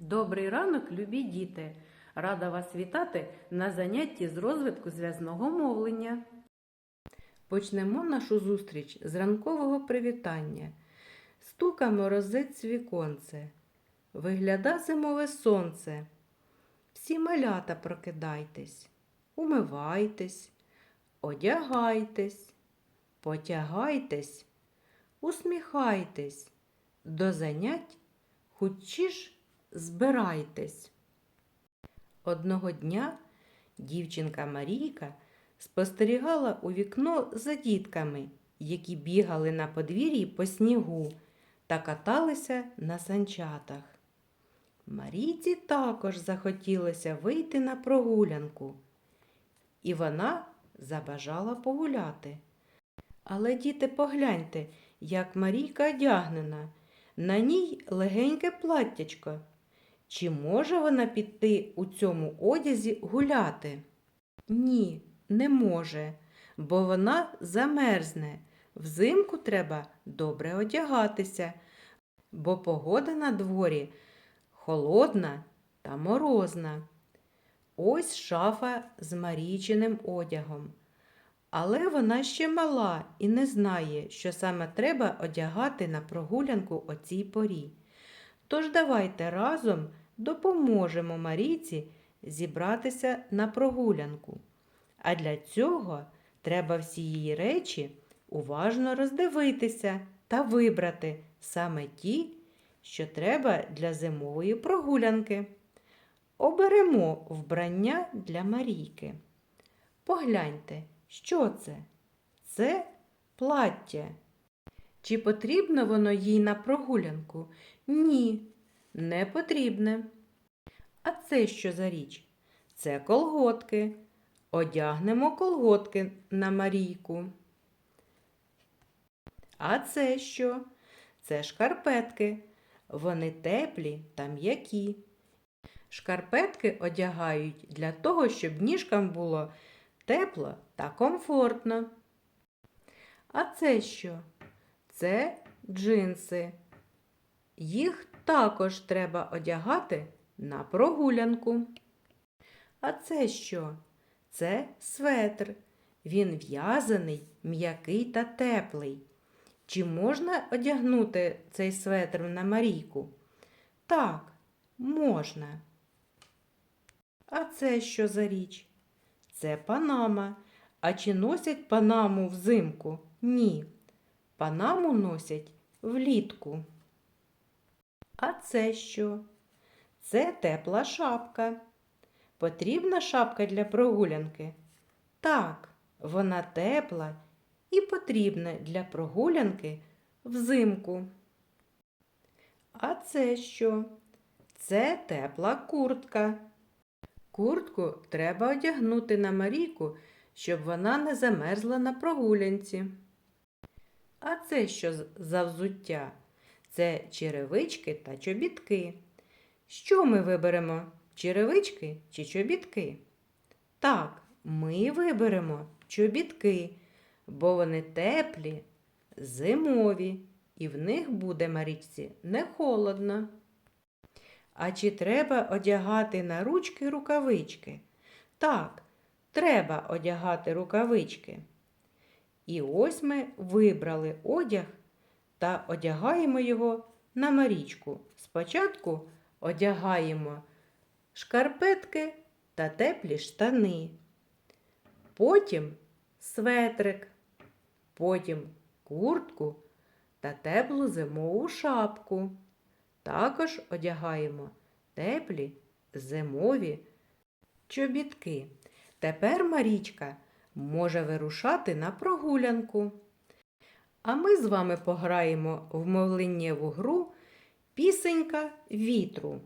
Добрий ранок, любі діти! Рада вас вітати на занятті з розвитку зв'язного мовлення. Почнемо нашу зустріч з ранкового привітання. Стука морозець віконце. Вигляда зимове сонце. Всі малята прокидайтесь, умивайтесь, одягайтесь, потягайтесь, усміхайтесь. До занять хутчі збирайтесь. Одного дня дівчинка Марійка спостерігала у вікно за дітками, які бігали на подвір'ї по снігу та каталися на санчатах. Марійці також захотілося вийти на прогулянку, і вона забажала погуляти. Але, діти, погляньте, як Марійка одягнена. На ній легеньке платтячко. Чи може вона піти у цьому одязі гуляти? Ні, не може, бо вона замерзне. Взимку треба добре одягатися, бо погода на дворі холодна та морозна. Ось шафа з Марійчиним одягом. Але вона ще мала і не знає, що саме треба одягати на прогулянку о цій порі. Тож давайте разом допоможемо Марійці зібратися на прогулянку. А для цього треба всі її речі уважно роздивитися та вибрати саме ті, що треба для зимової прогулянки. Оберемо вбрання для Марійки. Погляньте. Що це? Це плаття. Чи потрібно воно їй на прогулянку? Ні, не потрібне. А це що за річ? Це колготки. Одягнемо колготки на Марійку. А це що? Це шкарпетки. Вони теплі та м'які. Шкарпетки одягають для того, щоб ніжкам було тепло та комфортно. А це що? Це джинси. Їх також треба одягати на прогулянку. А це що? Це светр. Він в'язаний, м'який та теплий. Чи можна одягнути цей светр на Марійку? Так, можна. А це що за річ? Це панама. А чи носять панаму взимку? Ні. Панаму носять влітку. А це що? Це тепла шапка. Потрібна шапка для прогулянки? Так, вона тепла і потрібна для прогулянки взимку. А це що? Це тепла куртка. Куртку треба одягнути на Марійку, щоб вона не замерзла на прогулянці. А це що за взуття? Це черевички та чобітки. Що ми виберемо? Черевички чи чобітки? Так, ми виберемо чобітки, бо вони теплі, зимові, і в них буде Марічці не холодно. А чи треба одягати на ручки рукавички? Так, треба одягати рукавички. І ось ми вибрали одяг та одягаємо його на Марічку. Спочатку одягаємо шкарпетки та теплі штани. Потім светрик, потім куртку та теплу зимову шапку. Також одягаємо теплі зимові чобітки. Тепер Марічка може вирушати на прогулянку. А ми з вами пограємо в мовленнєву гру Пісенька вітру.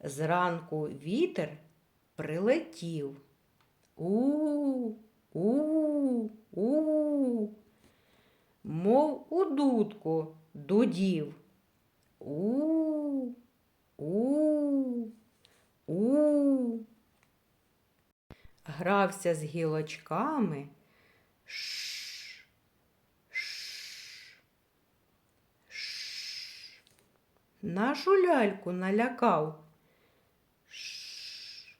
Зранку вітер прилетів. У, у, у, мов у дудку дудів. У, у, у. Грався з гілочками. Нашу ляльку налякав. Ш,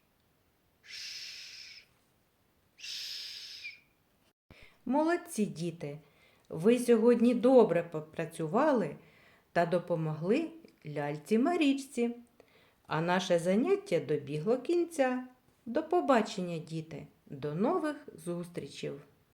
ш, ш. Молодці діти, ви сьогодні добре попрацювали та допомогли ляльці Марічці. А наше заняття добігло кінця. До побачення, діти! До нових зустрічей!